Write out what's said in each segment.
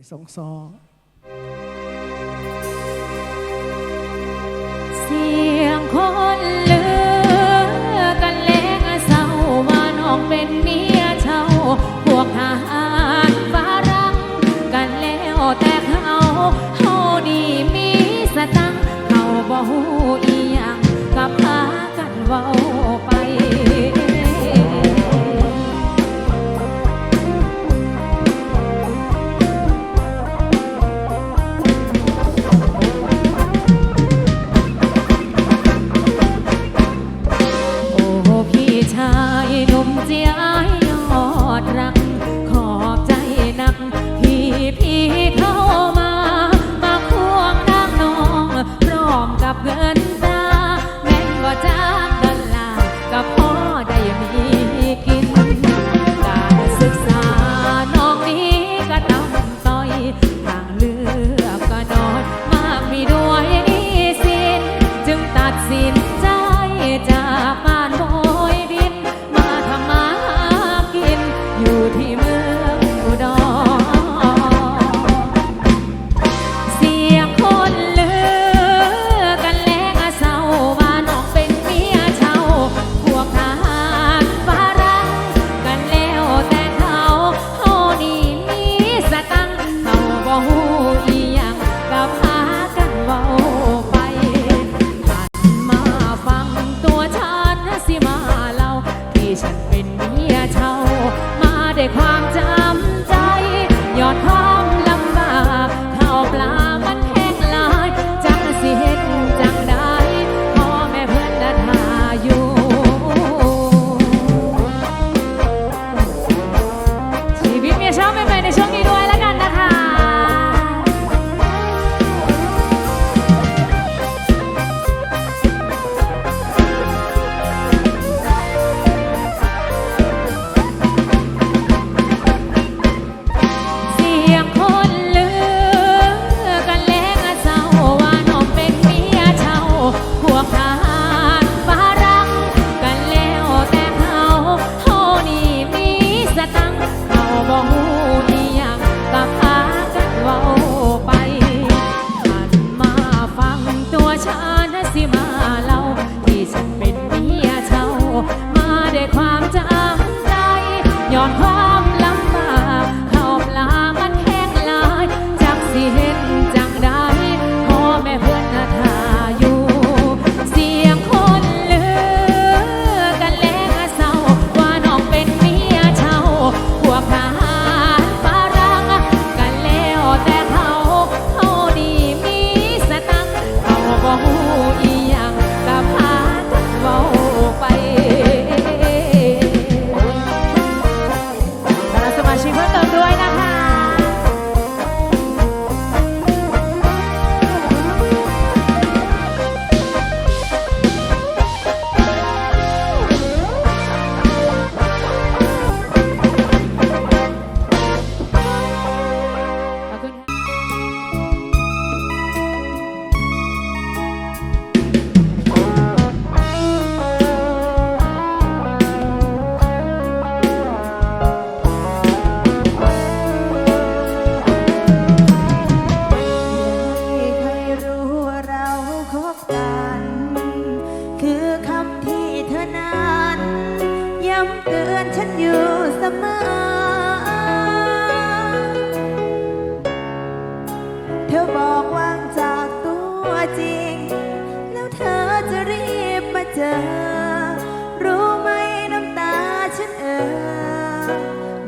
你送疏。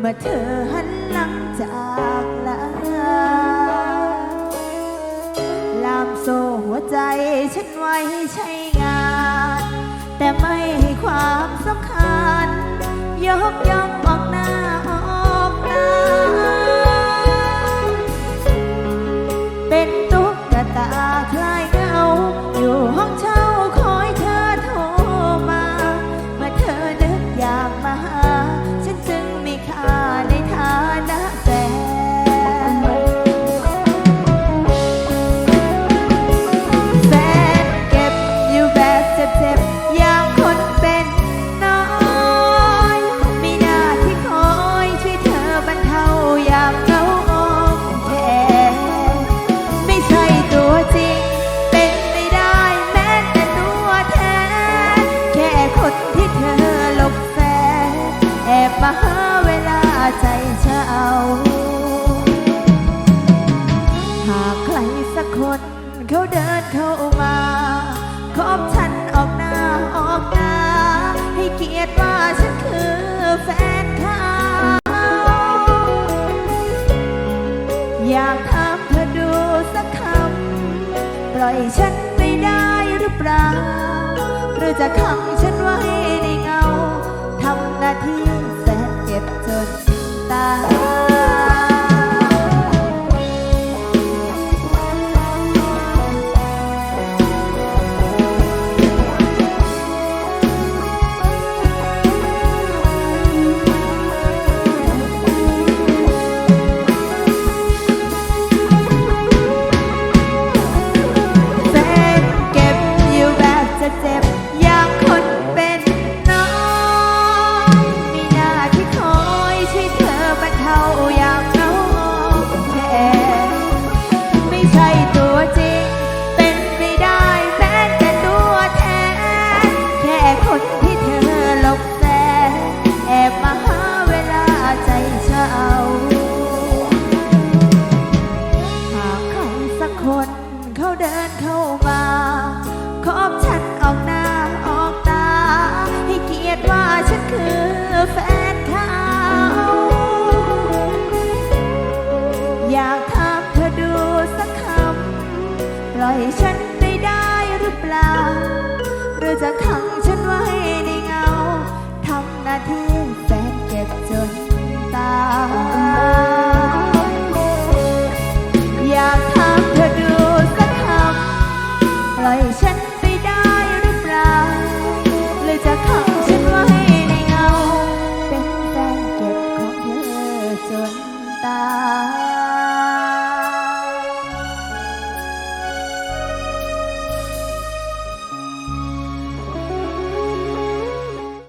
เมื่อเธอหันหลังจากลาลามโซ่หัวใจฉันไว้ใช่ เยามคนเป็นน้อยมีหน้ที่คอยช่วยเธอบรรเทายามเงาอ่อนแอไม่ใช่ตัวจริง เป็นไม่ได้แม้แต่ตัวแทนแค่คนที่เธอหลบแสงแอบมาหาเวลาใจเช้าหากใครสักคนเขาเดินเข้ามาขอบฉัน ดว่าฉันคือแฟนเขาอยากถามเธอดูสักคำ ปล่อยฉันไปได้หรือเปล่า หรือจะขังฉันไว้ในเงา ทำหน้าที่แฟนเก็บจนตา